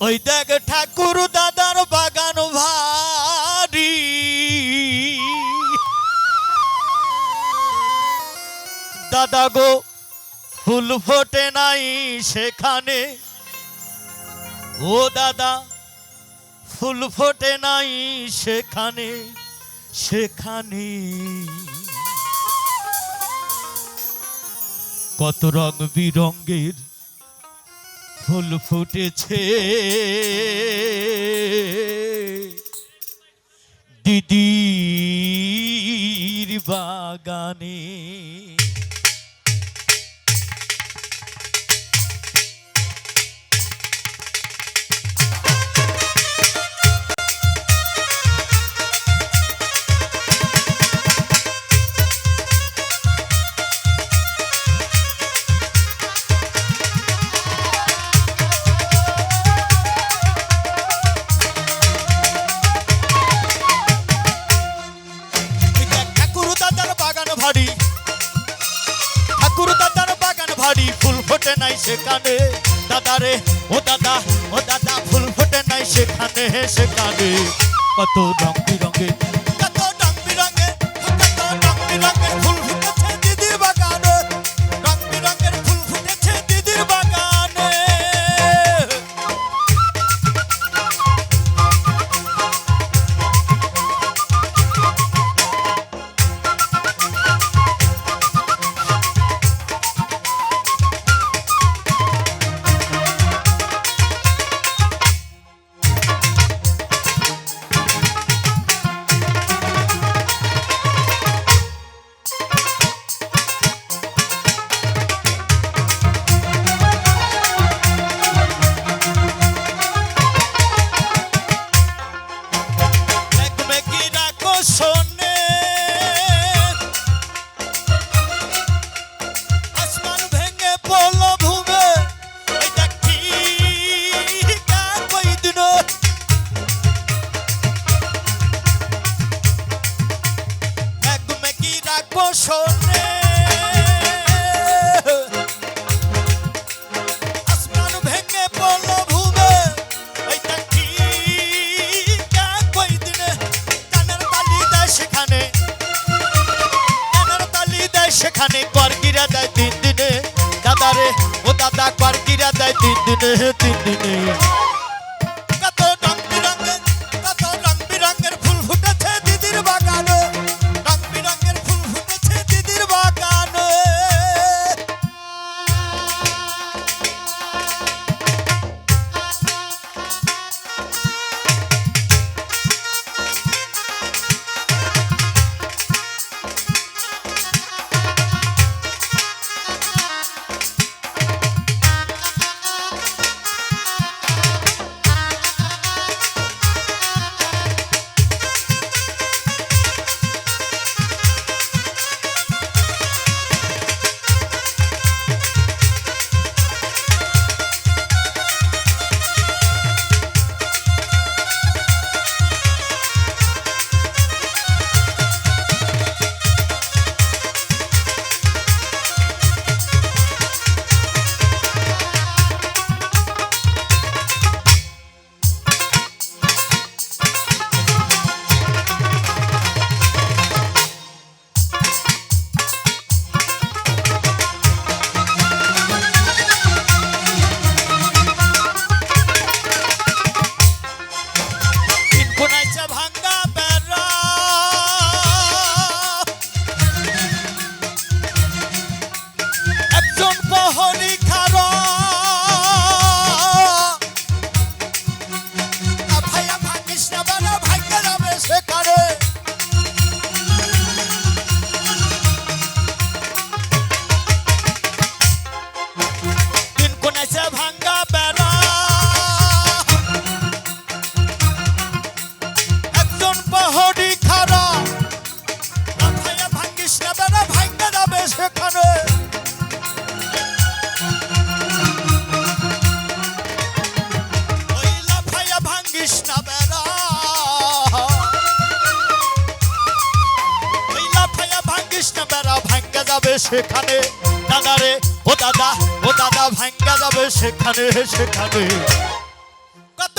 ওই দেখ ঠাকুর দাদার বাগান ভারি। দাদা গো, ফুল ফোটে নাই সেখানে। ও দাদা, ফুল ফোটে নাই সেখানে সেখানে। কত রং বিরঙ্গের ফুল ফুটেছে। দিদির বাগানে ফোটে নাই সেখানে। দাদারে ও দাদা ও দাদা, ফুল ফোটে নাই সেখানে সেখানে। কত রং বিরঙে শোনে। আসমান দিনে? কানের তালি দেয় সেখানে। কানের তালি দেয় সেখানে। তিন দিনে। দাদারে ও দাদা করগিরা দেয় তিন দিনে। পাহাড়ি খারা। লাফাইয়া ভাঙ্গিস না বেড়া, ভাঙ্গা যাবে সেখানে। যাবে সেখানে। দাদারে ও দাদা ও দাদা, ভাঙ্গা যাবে সেখানে সেখানে। কত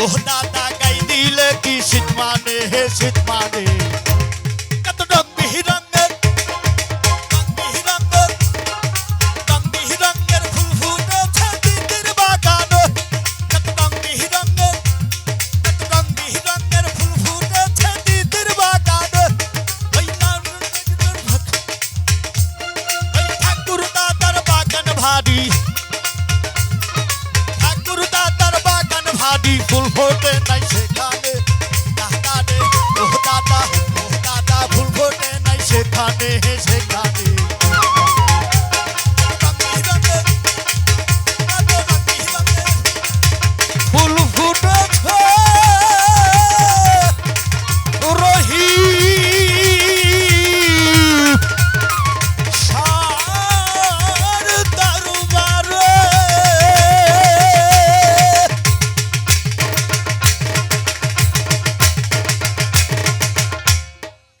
গাই ভোটে নাই সেখানে। দাদা রে ও দাদা ও দাদা সেখানে সেখানে।